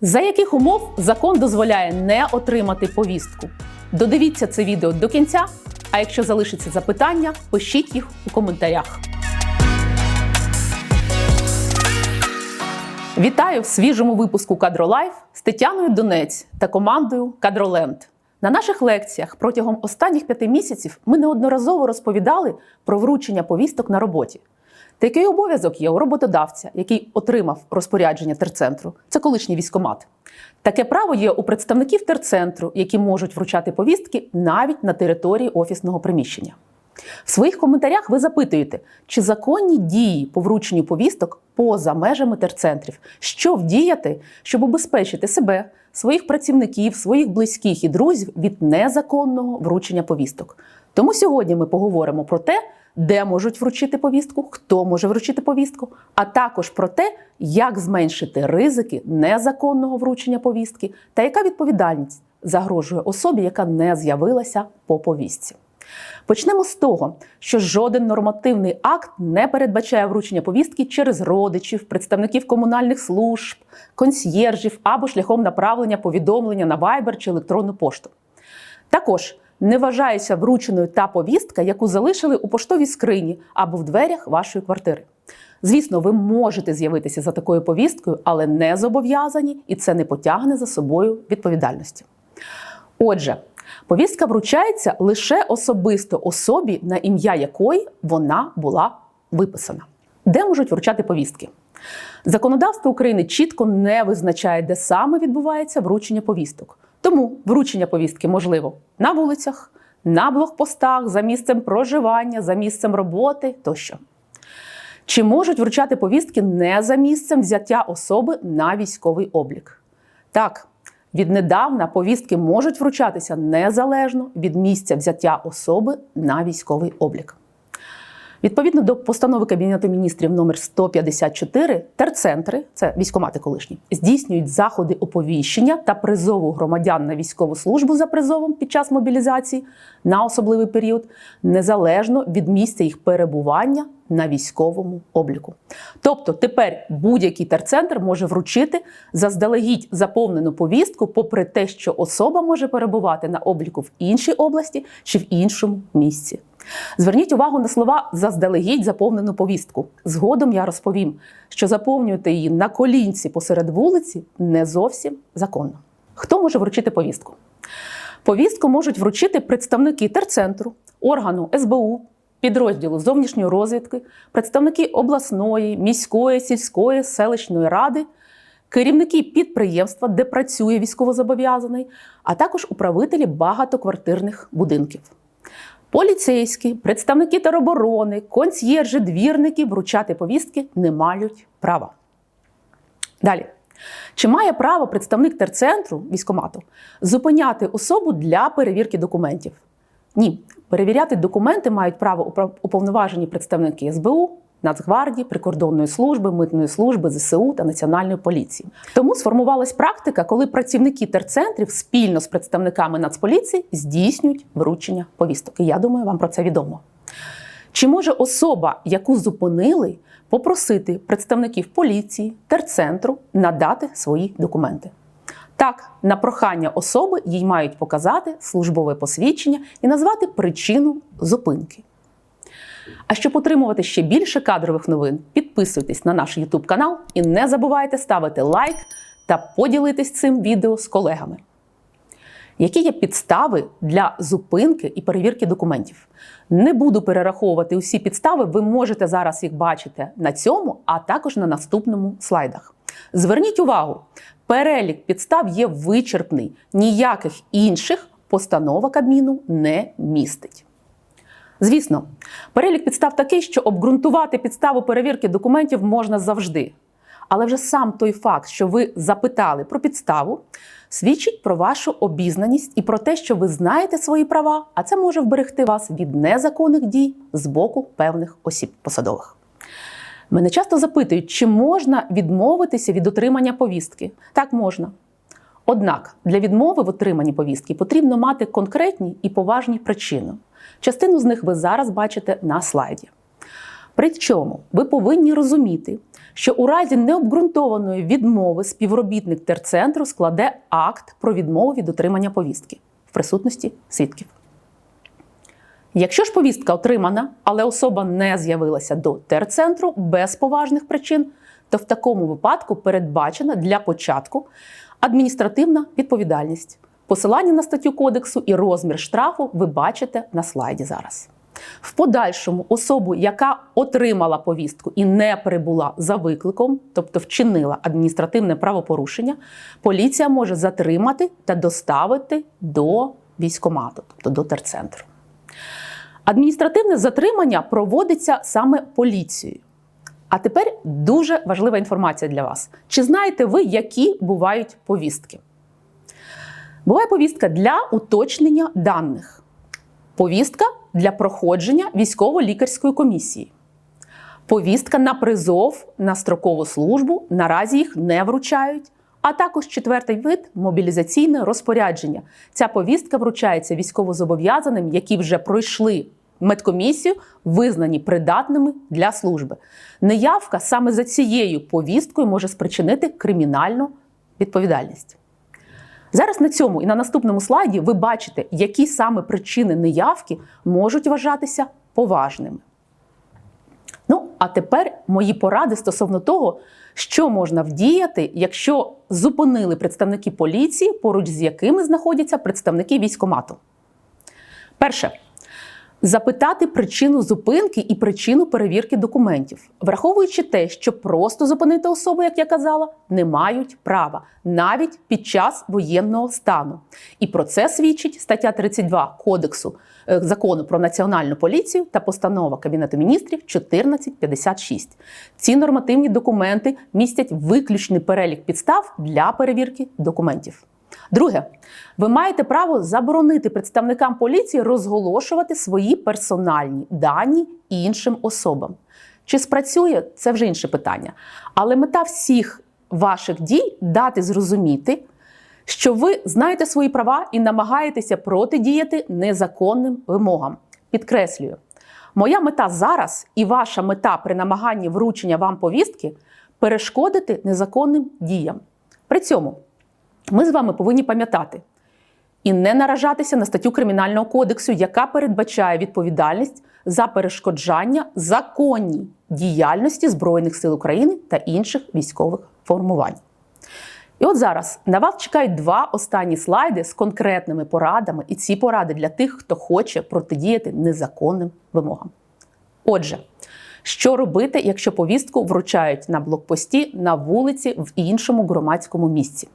За яких умов закон дозволяє не отримати повістку? Додивіться це відео до кінця. А якщо залишиться запитання, пишіть їх у коментарях. Вітаю в свіжому випуску Кадролайф з Тетяною Донець та командою Кадроленд. На наших лекціях протягом останніх п'яти місяців ми неодноразово розповідали про вручення повісток на роботі. Такий обов'язок є у роботодавця, який отримав розпорядження терцентру. Це колишній військомат. Таке право є у представників терцентру, які можуть вручати повістки навіть на території офісного приміщення. В своїх коментарях ви запитуєте, чи законні дії по врученню повісток поза межами терцентрів, що вдіяти, щоб убезпечити себе, своїх працівників, своїх близьких і друзів від незаконного вручення повісток. Тому сьогодні ми поговоримо про те, де можуть вручити повістку, хто може вручити повістку, а також про те, як зменшити ризики незаконного вручення повістки та яка відповідальність загрожує особі, яка не з'явилася по повістці. Почнемо з того, що жоден нормативний акт не передбачає вручення повістки через родичів, представників комунальних служб, консьєржів або шляхом направлення повідомлення на Viber чи електронну пошту. Також не вважається врученою та повістка, яку залишили у поштовій скрині або в дверях вашої квартири. Звісно, ви можете з'явитися за такою повісткою, але не зобов'язані, і це не потягне за собою відповідальності. Отже, повістка вручається лише особисто особі, на ім'я якої вона була виписана. Де можуть вручати повістки? Законодавство України чітко не визначає, де саме відбувається вручення повісток. Тому вручення повістки можливо на вулицях, на блокпостах, за місцем проживання, за місцем роботи тощо. Чи можуть вручати повістки не за місцем взяття особи на військовий облік? Так, віднедавна повістки можуть вручатися незалежно від місця взяття особи на військовий облік. Відповідно до постанови Кабінету міністрів номер 154, терцентри, це військомати колишні, здійснюють заходи оповіщення та призову громадян на військову службу за призовом під час мобілізації на особливий період, незалежно від місця їх перебування на військовому обліку. Тобто тепер будь-який терцентр може вручити заздалегідь заповнену повістку, попри те, що особа може перебувати на обліку в іншій області чи в іншому місці. Зверніть увагу на слова заздалегідь заповнену повістку. Згодом я розповім, що заповнювати її на колінці посеред вулиці не зовсім законно. Хто може вручити повістку? Повістку можуть вручити представники терцентру, органу СБУ, підрозділу зовнішньої розвідки, представники обласної, міської, сільської, селищної ради, керівники підприємства, де працює військовозобов'язаний, а також управителі багатоквартирних будинків. Поліцейські, представники тероборони, консьєржі, двірники вручати повістки не мають права. Далі. Чи має право представник терцентру військомату зупиняти особу для перевірки документів? Ні. Перевіряти документи мають право уповноважені представники СБУ, Нацгвардії, прикордонної служби, митної служби, ЗСУ та Національної поліції. Тому сформувалась практика, коли працівники терцентрів спільно з представниками Нацполіції здійснюють вручення повісток. І я думаю, вам про це відомо. Чи може особа, яку зупинили, попросити представників поліції, терцентру надати свої документи? Так, на прохання особи їй мають показати службове посвідчення і назвати причину зупинки. А щоб отримувати ще більше кадрових новин, підписуйтесь на наш YouTube канал і не забувайте ставити лайк та поділитись цим відео з колегами. Які є підстави для зупинки і перевірки документів? Не буду перераховувати усі підстави, ви можете зараз їх бачити на цьому, а також на наступному слайдах. Зверніть увагу, перелік підстав є вичерпний, ніяких інших постанова Кабміну не містить. Звісно, перелік підстав такий, що обґрунтувати підставу перевірки документів можна завжди. Але вже сам той факт, що ви запитали про підставу, свідчить про вашу обізнаність і про те, що ви знаєте свої права, а це може вберегти вас від незаконних дій з боку певних осіб посадових. Мене часто запитують, чи можна відмовитися від отримання повістки. Так можна. Однак для відмови в отриманні повістки потрібно мати конкретні і поважні причини. Частину з них ви зараз бачите на слайді. Причому ви повинні розуміти, що у разі необґрунтованої відмови співробітник терцентру складе акт про відмову від отримання повістки в присутності свідків. Якщо ж повістка отримана, але особа не з'явилася до терцентру без поважних причин, то в такому випадку передбачена для початку адміністративна відповідальність. Посилання на статтю кодексу і розмір штрафу ви бачите на слайді зараз. В подальшому особу, яка отримала повістку і не прибула за викликом, тобто вчинила адміністративне правопорушення, поліція може затримати та доставити до військомату, тобто до терцентру. Адміністративне затримання проводиться саме поліцією. А тепер дуже важлива інформація для вас. Чи знаєте ви, які бувають повістки? Буває повістка для уточнення даних, повістка для проходження військово-лікарської комісії, повістка на призов на строкову службу. Наразі їх не вручають. А також четвертий вид мобілізаційне розпорядження. Ця повістка вручається військовозобов'язаним, які вже пройшли медкомісію, визнані придатними для служби. Неявка саме за цією повісткою може спричинити кримінальну відповідальність. Зараз на цьому і на наступному слайді ви бачите, які саме причини неявки можуть вважатися поважними. Ну, а тепер мої поради стосовно того, що можна вдіяти, якщо зупинили представники поліції, поруч з якими знаходяться представники військомату. Перше. Запитати причину зупинки і причину перевірки документів, враховуючи те, що просто зупинити особу, як я казала, не мають права навіть під час воєнного стану. І про це свідчить стаття 32 Кодексу е, закону про національну поліцію та постанова Кабінету міністрів 1456. Ці нормативні документи містять виключний перелік підстав для перевірки документів. Друге, ви маєте право заборонити представникам поліції розголошувати свої персональні дані іншим особам. Чи спрацює це вже інше питання. Але мета всіх ваших дій дати зрозуміти, що ви знаєте свої права і намагаєтеся протидіяти незаконним вимогам. Підкреслюю, моя мета зараз і ваша мета при намаганні вручення вам повістки перешкодити незаконним діям. При цьому ми з вами повинні пам'ятати і не наражатися на статтю Кримінального кодексу, яка передбачає відповідальність за перешкоджання законній діяльності Збройних сил України та інших військових формувань. І от зараз на вас чекають два останні слайди з конкретними порадами, і ці поради для тих, хто хоче протидіяти незаконним вимогам. Отже, що робити, якщо повістку вручають на блокпості на вулиці в іншому громадському місці?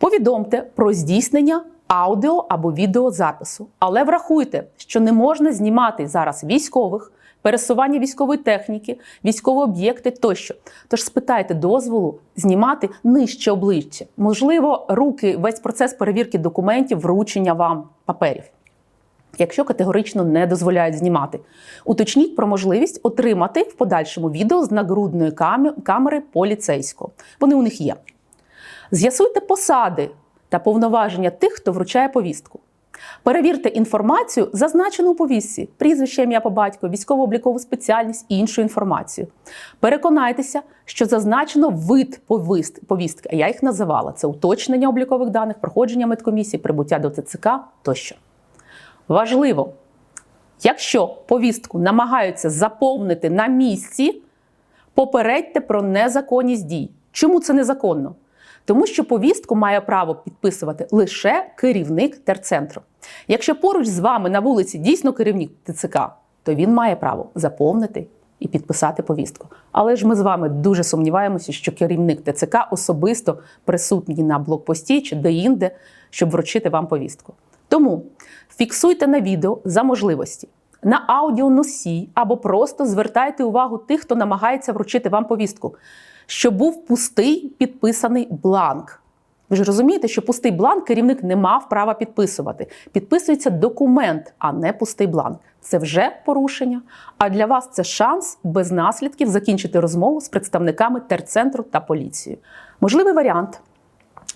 Повідомте про здійснення аудіо або відеозапису, але врахуйте, що не можна знімати зараз військових, пересування військової техніки, військові об'єкти тощо. Тож спитайте дозволу знімати нижче обличчя, можливо, руки, весь процес перевірки документів, вручення вам паперів. Якщо категорично не дозволяють знімати, уточніть про можливість отримати в подальшому відео з нагрудної камери поліцейського. Вони у них є. З'ясуйте посади та повноваження тих, хто вручає повістку. Перевірте інформацію, зазначену у повістці, прізвище ім'я по батьку, військово-облікову спеціальність і іншу інформацію. Переконайтеся, що зазначено вид повістки, а я їх називала: це уточнення облікових даних, проходження медкомісії, прибуття до ТЦК тощо. Важливо, якщо повістку намагаються заповнити на місці, попередьте про незаконність дій. Чому це незаконно? Тому що повістку має право підписувати лише керівник терцентру. Якщо поруч з вами на вулиці дійсно керівник ТЦК, то він має право заповнити і підписати повістку. Але ж ми з вами дуже сумніваємося, що керівник ТЦК особисто присутній на блокпості чи де-інде, щоб вручити вам повістку. Тому фіксуйте на відео за можливості. На аудіоносій або просто звертайте увагу тих, хто намагається вручити вам повістку що був пустий підписаний бланк. Ви ж розумієте, що пустий бланк керівник не мав права підписувати. Підписується документ, а не пустий бланк. Це вже порушення. А для вас це шанс без наслідків закінчити розмову з представниками терцентру та поліцією. Можливий варіант,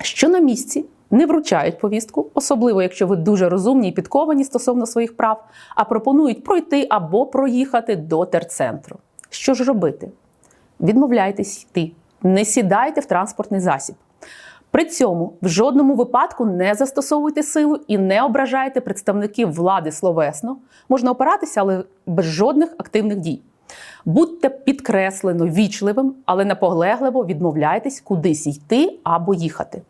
що на місці не вручають повістку, особливо якщо ви дуже розумні і підковані стосовно своїх прав, а пропонують пройти або проїхати до терцентру. Що ж робити? Відмовляйтесь йти, не сідайте в транспортний засіб. При цьому в жодному випадку не застосовуйте силу і не ображайте представників влади словесно. Можна опиратися, але без жодних активних дій. Будьте підкреслено вічливим, але наполегливо відмовляйтесь кудись йти або їхати.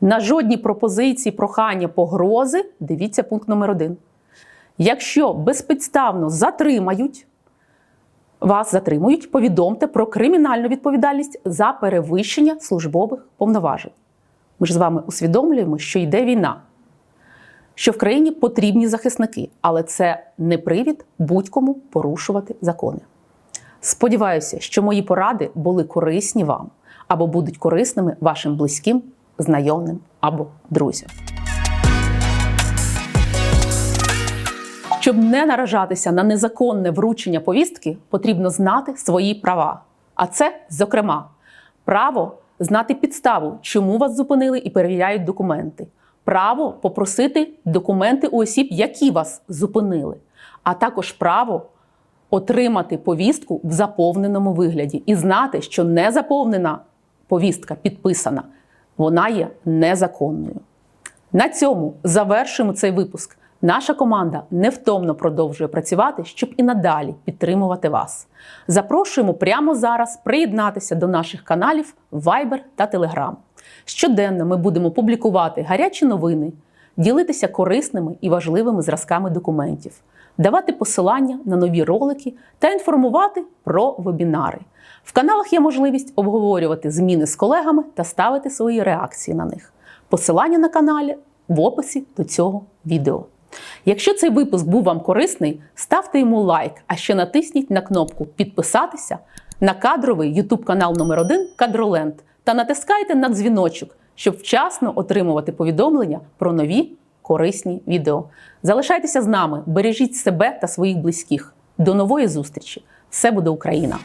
На жодні пропозиції, прохання, погрози дивіться пункт номер один. Якщо безпідставно затримають, вас затримують, повідомте про кримінальну відповідальність за перевищення службових повноважень. Ми ж з вами усвідомлюємо, що йде війна, що в країні потрібні захисники, але це не привід будь-кому порушувати закони. Сподіваюся, що мої поради були корисні вам або будуть корисними вашим близьким, знайомим або друзям. Щоб не наражатися на незаконне вручення повістки, потрібно знати свої права. А це, зокрема, право знати підставу, чому вас зупинили і перевіряють документи, право попросити документи у осіб, які вас зупинили, а також право отримати повістку в заповненому вигляді і знати, що незаповнена повістка підписана, вона є незаконною. На цьому завершуємо цей випуск. Наша команда невтомно продовжує працювати, щоб і надалі підтримувати вас. Запрошуємо прямо зараз приєднатися до наших каналів Viber та Telegram. Щоденно ми будемо публікувати гарячі новини, ділитися корисними і важливими зразками документів, давати посилання на нові ролики та інформувати про вебінари. В каналах є можливість обговорювати зміни з колегами та ставити свої реакції на них. Посилання на каналі в описі до цього відео. Якщо цей випуск був вам корисний, ставте йому лайк, а ще натисніть на кнопку Підписатися на кадровий YouTube канал номер 1 Кадроленд та натискайте на дзвіночок, щоб вчасно отримувати повідомлення про нові корисні відео. Залишайтеся з нами, бережіть себе та своїх близьких. До нової зустрічі! Все буде Україна!